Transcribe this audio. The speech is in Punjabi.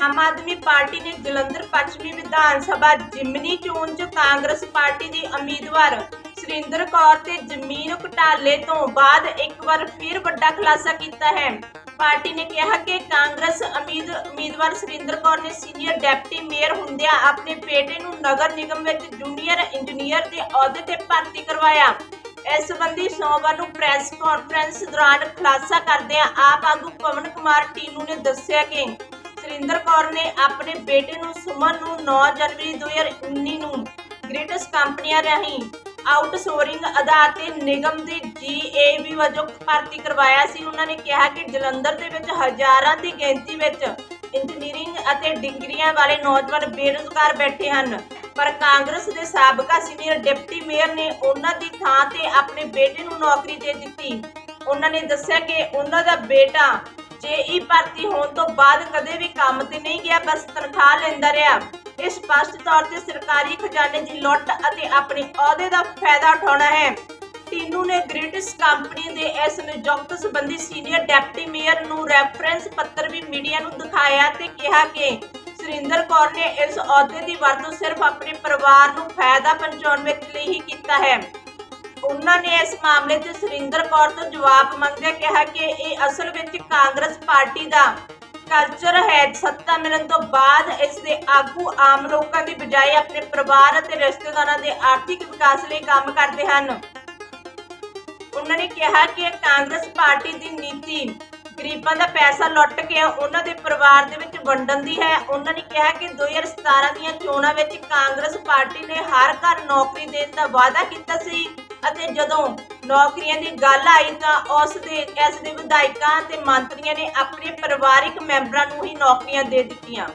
ਆਮ ਆਦਮੀ ਪਾਰਟੀ ਨੇ ਜਲੰਧਰ ਪੱਛਮੀ ਵਿਧਾਨ ਸਭਾ ਜਿਮਨੀ ਚੋਣ 'ਚ ਕਾਂਗਰਸ ਪਾਰਟੀ ਦੀ ਉਮੀਦਵਾਰ ਸੁਰਿੰਦਰ ਕੌਰ ਤੇ ਜ਼ਮੀਨ ਘੁਟਾਲੇ ਤੋਂ ਬਾਅਦ ਇੱਕ ਵਾਰ ਫਿਰ ਵੱਡਾ ਖੁਲਾਸਾ ਕੀਤਾ ਹੈ। ਪਾਰਟੀ ਨੇ ਕਿਹਾ ਕਿ ਕਾਂਗਰਸ ਉਮੀਦ, ਉਮੀਦਵਾਰ ਸੁਰਿੰਦਰ ਕੌਰ ਨੇ ਸੀਨੀਅਰ ਡੈਪਟੀ ਮੇਅਰ ਹੁੰਦਿਆਂ ਆਪਣੇ ਬੇਟੇ ਨੂੰ ਨਗਰ ਨਿਗਮ ਵਿੱਚ ਜੂਨੀਅਰ ਇੰਜੀਨੀਅਰ ਦੇ ਅਹੁਦੇ ਤੇ ਭਰਤੀ ਕਰਵਾਇਆ। ਇਸ ਸੰਬੰਧੀ ਸੋਮਵਾਰ ਨੂੰ ਪ੍ਰੈਸ ਕਾਨਫਰੰਸ ਦੌਰਾਨ ਖੁਲਾਸਾ ਕਰਦਿਆਂ ਆਪ ਆਗੂ ਪਵਨ ਕੁਮਾਰ ਟੀਨੂ ਨੇ ਦੱਸਿਆ ਕਿ ਸੁਰਿੰਦਰ ਕੌਰ ਨੇ ਆਪਣੇ ਬੇਟੇ ਨੂੰ ਸੁਮਨ ਨੂੰ 9 ਜਨਵਰੀ 2019 ਨੂੰ ਗ੍ਰੇਟਸ ਕੰਪਨੀਆਂ ਰਾਹੀਂ ਆਊਟਸੋਰਿੰਗ ਆਧਾਰ ਤੇ ਨਿਗਮ ਦੇ ਜੀਏਬੀ ਵਜੋਂ ਭਰਤੀ ਕਰਵਾਇਆ ਸੀ। ਉਹਨਾਂ ਨੇ ਕਿਹਾ ਕਿ ਜਲੰਧਰ ਦੇ ਵਿੱਚ ਹਜ਼ਾਰਾਂ ਦੀ ਗਿਣਤੀ ਵਿੱਚ ਇੰਜੀਨੀਅਰਿੰਗ ਅਤੇ ਡਿਗਰੀਆਂ ਵਾਲੇ ਨੌਜਵਾਨ ਬੇਰੁਜ਼ਗਾਰ ਬੈਠੇ ਹਨ। ਪਰ ਕਾਂਗਰਸ ਦੇ ਸਾਬਕਾ ਸੀਨੀਅਰ ਡਿਪਟੀ ਮੇਅਰ ਨੇ ਉਹਨਾਂ ਦੀ ਥਾਂ ਤੇ ਆਪਣੇ ਬੇਟੇ ਨੂੰ ਨੌਕਰੀ ਦੇ ਦਿੱਤੀ। ਉਹਨਾਂ ਨੇ ਦੱਸਿਆ ਕਿ ਉਹਨਾਂ ਦਾ ਬੇਟਾ ਜੇਈ ਭਰਤੀ ਹੋਣ ਤੋਂ ਬਾਅਦ ਕਦੇ ਕੰਮ ਤੇ ਨਹੀਂ ਗਿਆ, ਬਸ ਤਨਖਾਹ ਲੈਂਦਾ ਰਿਹਾ। ਇਹ ਸਪਸ਼ਟ ਤੌਰ ਤੇ ਸਰਕਾਰੀ ਖਜ਼ਾਨੇ ਦੀ ਲੁੱਟ ਅਤੇ ਆਪਣੇ ਅਹੁਦੇ ਦਾ ਫਾਇਦਾ ਉਠਾਉਣਾ ਹੈ। ਟੀਨੂ ਨੇ ਗ੍ਰਿਟਿਸ ਕੰਪਨੀ ਦੇ ਇਸ ਨਿਯੁਕਤ ਸੰਬੰਧੀ ਸੀਨੀਅਰ ਡਿਪਟੀ ਮੇਅਰ ਨੂੰ ਰੈਫਰੈਂਸ ਪੱਤਰ ਵੀ ਮੀਡੀਆ ਨੂੰ ਦਿਖਾਇਆ ਤੇ ਕਿਹਾ ਕਿ ਸੁਰਿੰਦਰ ਕੌਰ ਨੇ ਇਸ ਅਹੁਦੇ ਦੀ ਵਰਤੋਂ ਸਿਰਫ ਆਪਣੇ ਪਰਿਵਾਰ ਨੂੰ ਫਾਇਦਾ ਪਹੁੰਚਾਉਣ ਵਿੱਚ ਲਈ ਹੀ ਕੀਤਾ ਹੈ। ਉਹਨਾਂ ਨੇ ਇਸ ਮਾਮਲੇ ਚ ਸੁਰਿੰਦਰ ਕੌਰ ਤੋਂ ਜਵਾਬ ਮੰਗਦਿਆਂ ਕਿਹਾ ਕਿ ਇਹ ਅਸਲ ਵਿੱਚ ਕਾਂਗਰਸ ਪਾਰਟੀ ਦਾ ਕਲਚਰ ਹੈ। ਸੱਤਾ ਮਿਲਣ ਤੋਂ ਬਾਅਦ ਇਸ ਦੇ ਆਗੂ ਆਮ ਲੋਕਾਂ ਦੀ ਬਜਾਏ ਆਪਣੇ ਪਰਿਵਾਰ ਅਤੇ ਰਿਸ਼ਤੇਦਾਰਾਂ ਦੇ ਆਰਥਿਕ ਵਿਕਾਸ ਲਈ ਕੰਮ ਕਰਦੇ ਹਨ। ਉਹਨਾਂ ਨੇ ਕਿਹਾ ਕਿ ਕਾਂਗਰਸ ਪਾਰਟੀ ਦੀ ਨੀਤੀ ਗਰੀਬਾਂ ਦਾ ਪੈਸਾ ਲੁੱਟ ਕੇ ਉਹਨਾਂ ਦੇ ਪਰਿਵਾਰ ਦੇ ਵਿੱਚ ਵੰਡਣ ਦੀ ਹੈ। ਉਹਨਾਂ ਨੇ ਕਿਹਾ ਕਿ 2017 ਦੀਆਂ ਚੋਣਾਂ ਵਿੱਚ ਕਾਂਗਰਸ ਪਾਰਟੀ ਨੇ ਹਰ ਘਰ ਨੌਕਰੀ ਦੇਣ ਦਾ ਵਾਅਦਾ ਕੀਤਾ ਸੀ ਅਤੇ ਜਦੋਂ ਨੌਕਰੀਆਂ ਦੀ ਗੱਲ ਆਈ ਤਾਂ ਉਸ ਦੇ, ਇਸ ਦੇ ਵਿਧਾਇਕਾਂ ਤੇ ਮੰਤਰੀਆਂ ਨੇ ਆਪਣੇ ਪਰਿਵਾਰਿਕ ਮੈਂਬਰਾਂ ਨੂੰ ਹੀ ਨੌਕਰੀਆਂ ਦੇ ਦਿੱਤੀਆਂ।